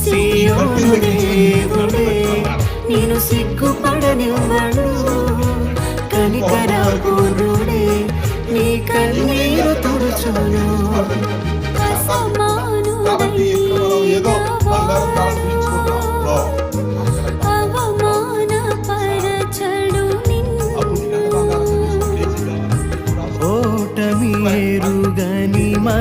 సియోను దేవుడే నేను సిగ్గుపడనివ్వడు కనికర పూనుడే నీ కన్నీరు తుడుచును.